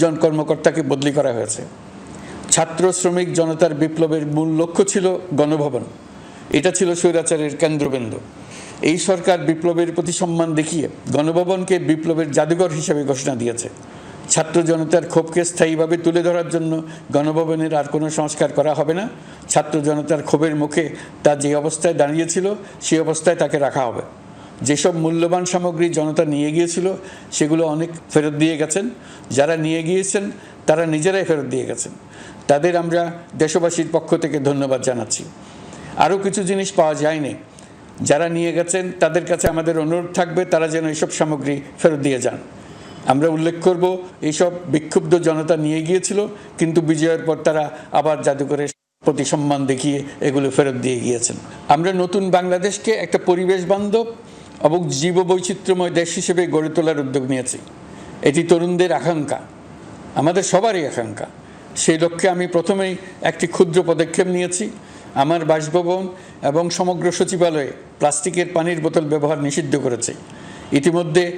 জন কর্মকর্তাকে বদলি করা হয়েছে। ছাত্র শ্রমিক জনতার বিপ্লবের মূল লক্ষ্য ছিল গণভবন। এটা ছিল স্বৈরাচারের কেন্দ্রবিন্দু। এই সরকার বিপ্লবের প্রতি সম্মান দেখিয়ে গণভবনকে বিপ্লবের জাদুঘর হিসেবে ঘোষণা দিয়েছে। ছাত্র জনতার ক্ষোভকে স্থায়ীভাবে তুলে ধরার জন্য গণভবনের আর কোনো সংস্কার করা হবে না। ছাত্র জনতার ক্ষোভের মুখে তা যে অবস্থায় দাঁড়িয়েছিল সেই অবস্থায় তাকে রাখা হবে। যেসব মূল্যবান সামগ্রী জনতা নিয়ে গিয়েছিল, সেগুলো অনেক ফেরত দিয়ে গেছেন। যারা নিয়ে গিয়েছেন, তারা নিজেরাই ফেরত দিয়ে গেছেন। তাদের আমরা দেশবাসীর পক্ষ থেকে ধন্যবাদ জানাচ্ছি। আরও কিছু জিনিস পাওয়া যায়নি। যারা নিয়ে গেছেন, তাদের কাছে আমাদের অনুরোধ থাকবে, তারা যেন এইসব সামগ্রী ফেরত দিয়ে যান। আমরা উল্লেখ করব এইসব বিক্ষুব্ধ জনতা নিয়ে গিয়েছিল, কিন্তু বিজয়ের পর তারা আবার জাদুঘরের প্রতি সম্মান দেখিয়ে এগুলো ফেরত দিয়ে গিয়েছেন। আমরা নতুন বাংলাদেশকে একটা পরিবেশ বান্ধব এবং জীববৈচিত্র্যময় দেশ হিসেবে গড়ে তোলার উদ্যোগ নিয়েছি। এটি তরুণদের আকাঙ্ক্ষা, আমাদের সবারই আকাঙ্ক্ষা। সেই লক্ষ্যে আমি প্রথমেই একটি ক্ষুদ্র পদক্ষেপ নিয়েছি। আমার বাসভবন এবং সমগ্র সচিবালয়ে প্লাস্টিকের পানির বোতল ব্যবহার নিষিদ্ধ করেছে। ইতিমধ্যে